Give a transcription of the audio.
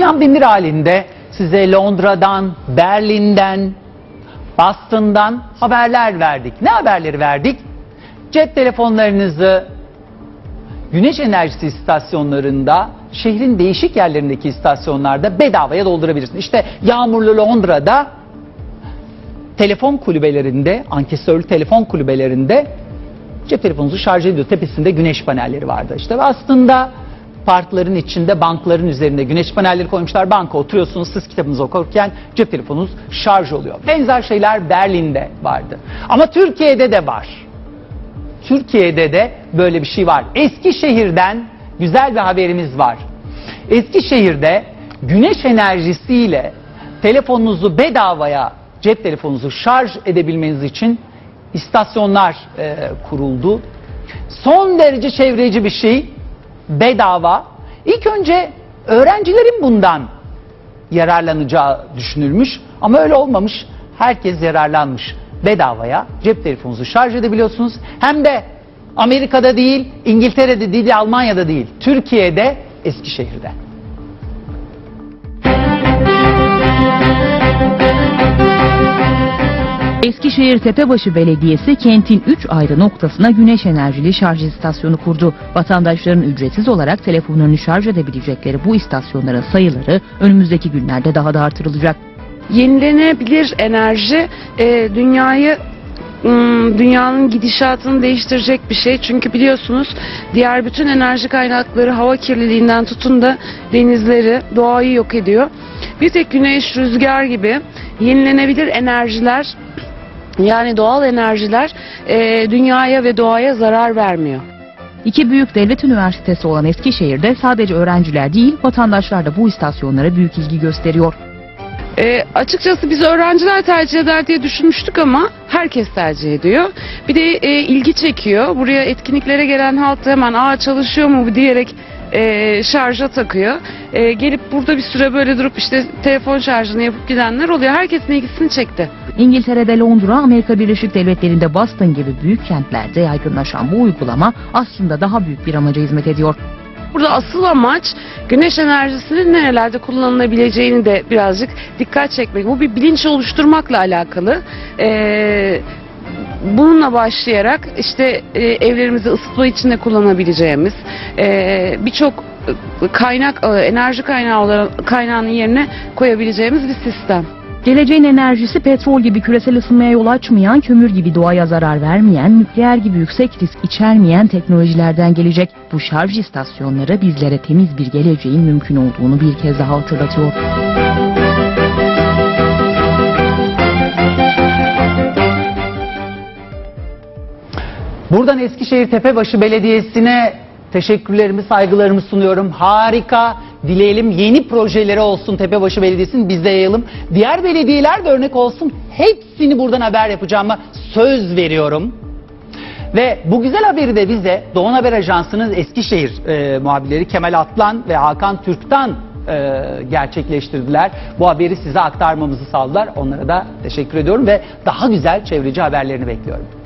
Dünyanın binbir halinde size Londra'dan, Berlin'den, Boston'dan haberler verdik. Ne haberleri verdik? Cep telefonlarınızı güneş enerjisi istasyonlarında, şehrin değişik yerlerindeki istasyonlarda bedavaya doldurabilirsiniz. İşte yağmurlu Londra'da telefon kulübelerinde, ankesörlü telefon kulübelerinde cep telefonunuzu şarj ediyor. Tepesinde güneş panelleri vardı. İşte aslında parkların içinde bankların üzerinde güneş panelleri koymuşlar. Banka oturuyorsunuz siz kitabınızı okurken cep telefonunuz şarj oluyor. Benzer şeyler Berlin'de vardı. Ama Türkiye'de de var. Türkiye'de de böyle bir şey var. Eskişehir'den güzel bir haberimiz var. Eskişehir'de güneş enerjisiyle telefonunuzu bedavaya cep telefonunuzu şarj edebilmeniz için istasyonlar e, kuruldu. Son derece çevreci bir şey. Bedava. İlk önce öğrencilerin bundan yararlanacağı düşünülmüş ama öyle olmamış. Herkes yararlanmış. Bedavaya cep telefonunuzu şarj edebiliyorsunuz. Hem de Amerika'da değil, İngiltere'de değil, Almanya'da değil. Türkiye'de, Eskişehir'de. Eskişehir Tepebaşı Belediyesi kentin 3 ayrı noktasına güneş enerjili şarj istasyonu kurdu. Vatandaşların ücretsiz olarak telefonlarını şarj edebilecekleri bu istasyonların sayıları önümüzdeki günlerde daha da artırılacak. Yenilenebilir enerji e, dünyayı ım, dünyanın gidişatını değiştirecek bir şey. Çünkü biliyorsunuz diğer bütün enerji kaynakları hava kirliliğinden tutun da denizleri, doğayı yok ediyor. Bir tek güneş, rüzgar gibi yenilenebilir enerjiler yani doğal enerjiler e, dünyaya ve doğaya zarar vermiyor. İki büyük devlet üniversitesi olan Eskişehir'de sadece öğrenciler değil vatandaşlar da bu istasyonlara büyük ilgi gösteriyor. E, açıkçası biz öğrenciler tercih eder diye düşünmüştük ama herkes tercih ediyor. Bir de e, ilgi çekiyor. Buraya etkinliklere gelen halk da hemen aa çalışıyor mu diyerek e, şarja takıyor. E, gelip burada bir süre böyle durup işte telefon şarjını yapıp gidenler oluyor. Herkesin ilgisini çekti. İngiltere'de Londra, Amerika Birleşik Devletleri'nde Boston gibi büyük kentlerde yaygınlaşan bu uygulama aslında daha büyük bir amaca hizmet ediyor. Burada asıl amaç güneş enerjisinin nerelerde kullanılabileceğini de birazcık dikkat çekmek. Bu bir bilinç oluşturmakla alakalı. Ee, bununla başlayarak işte e, evlerimizi ısıtma için de kullanabileceğimiz e, birçok kaynak e, enerji kaynağı olan kaynağının yerine koyabileceğimiz bir sistem. Geleceğin enerjisi petrol gibi küresel ısınmaya yol açmayan, kömür gibi doğaya zarar vermeyen, nükleer gibi yüksek risk içermeyen teknolojilerden gelecek. Bu şarj istasyonları bizlere temiz bir geleceğin mümkün olduğunu bir kez daha hatırlatıyor. Buradan Eskişehir Tepebaşı Belediyesi'ne teşekkürlerimi, saygılarımı sunuyorum. Harika. Dileyelim yeni projeleri olsun Tepebaşı Belediyesi'nin biz de yayalım. Diğer belediyeler de örnek olsun. Hepsini buradan haber yapacağıma söz veriyorum. Ve bu güzel haberi de bize Doğan Haber Ajansı'nın Eskişehir e, muhabirleri Kemal Atlan ve Hakan Türk'tan e, gerçekleştirdiler. Bu haberi size aktarmamızı sağladılar. Onlara da teşekkür ediyorum ve daha güzel çevreci haberlerini bekliyorum.